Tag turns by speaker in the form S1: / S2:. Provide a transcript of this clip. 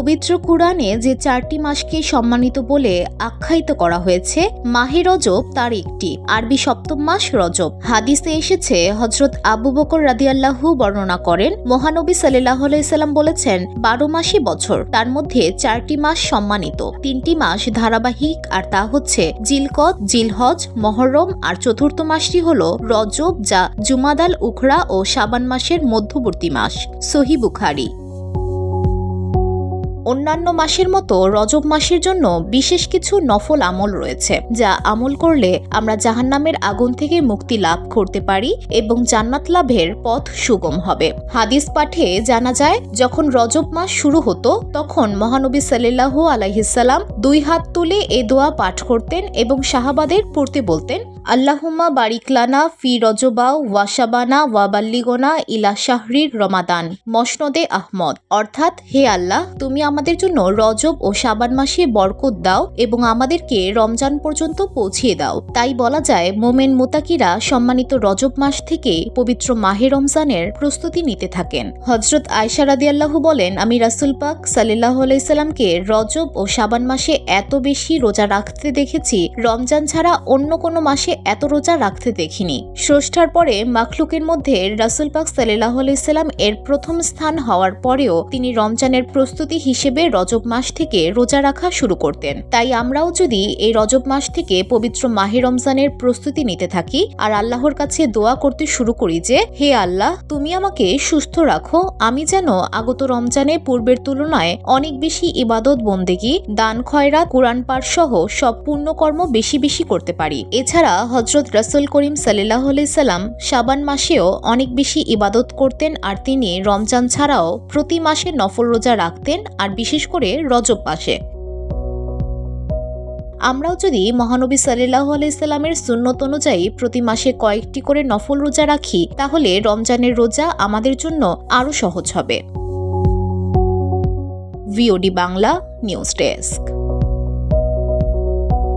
S1: পবিত্র কুরআনে যে চারটি মাসকে সম্মানিত বলে আখ্যায়িত করা হয়েছে, মাহে রজব তার একটি, আরবি সপ্তম মাস রজব। হাদিসে এসেছে হজরত আবু বকর রাদিয়াল্লাহু বর্ণনা করেন, মহানবী সাল্লাহ সাল্লাম বলেছেন, বারো মাসই বছর, তার মধ্যে চারটি মাস সম্মানিত। তিনটি মাস ধারাবাহিক, আর তা হচ্ছে জিলকত, জিলহজ, মহরম, আর চতুর্থ মাসটি হল রজব, যা জুমাদাল উখরা ও শাবান মাসের মধ্যবর্তী মাস। সহি বুখারি। অন্যান্য মাসের মতো রজব মাসের জন্য বিশেষ কিছু নফল আমল রয়েছে, যা আমল করলে আমরা জাহান্নামের আগুন থেকে মুক্তি লাভ করতে পারি এবং জান্নাত লাভের পথ সুগম হবে। হাদিস পাঠে জানা যায়, যখন রজব মাস শুরু হতো, তখন মহানবী সাল্লাহ আলাইহিসাল্লাম দুই হাত তুলে এ দোয়া পাঠ করতেন এবং শাহাবাদের পড়তে বলতেন আল্লাহুম্মা বারিকলানা ফি রজবা ওয়াশাবানা ওয়াবাল্লিগোনা ইলা শাহরির রমাদান। মসনদে আহমদ। অর্থাৎ, হে আল্লাহ, তুমি আমাদের জন্য রজব ও শাবান মাসে বরকত দাও এবং আমাদেরকে রমজান পর্যন্ত পৌঁছিয়ে দাও। তাই বলা যায়, মোমেন মোতাকিরা সম্মানিত রজব মাস থেকে পবিত্র মাহে রমজানের প্রস্তুতি নিতে থাকেন। হজরত আয়সা রাদিয়াল্লাহু বলেন, আমি রাসুল পাক সাল্লাহ আলাইসাল্লামকে রজব ও শাবান মাসে এত বেশি রোজা রাখতে দেখেছি। রমজান ছাড়া অন্য কোনো মাসে এত রোজা রাখতে দেখিনি। স্রষ্টার পরে মাখলুকের মধ্যে রাসুল পাক সাল্লাহ আলাইসাল্লাম এর প্রথম স্থান হওয়ার পরেও তিনি রমজানের প্রস্তুতি হিসেবে রজব মাস থেকে রোজা রাখা শুরু করতেন। তাই আমরাও যদি এই রজব মাস থেকে পবিত্র মাহে রমজানের প্রস্তুতি নিতে থাকি আর আল্লাহর কাছে দোয়া করতে শুরু করি যে, হে আল্লাহ, তুমি আমাকে সুস্থ রাখো, আমি যেন আগত রমজানে পূর্বের তুলনায় অনেক বেশি ইবাদত বন্দেগি, দান খয়রা কোরআন পাঠ সহ সব পূর্ণকর্ম বেশি বেশি করতে পারি। এছাড়া হজরত রাসুল করিম সাল্লাহ সাল্লাম শাবান মাসেও অনেক বেশি ইবাদত করতেন আর তিনি রমজান ছাড়াও প্রতি মাসে নফল রোজা রাখতেন আর বিশেষ করে রজব মাসে। আমরাও যদি মহানবী সাল্লাহ আলাইসাল্লামের সুন্নত অনুযায়ী প্রতি মাসে কয়েকটি করে নফল রোজা রাখি, তাহলে রমজানের রোজা আমাদের জন্য আরও সহজ হবে। VOD Bangla news desk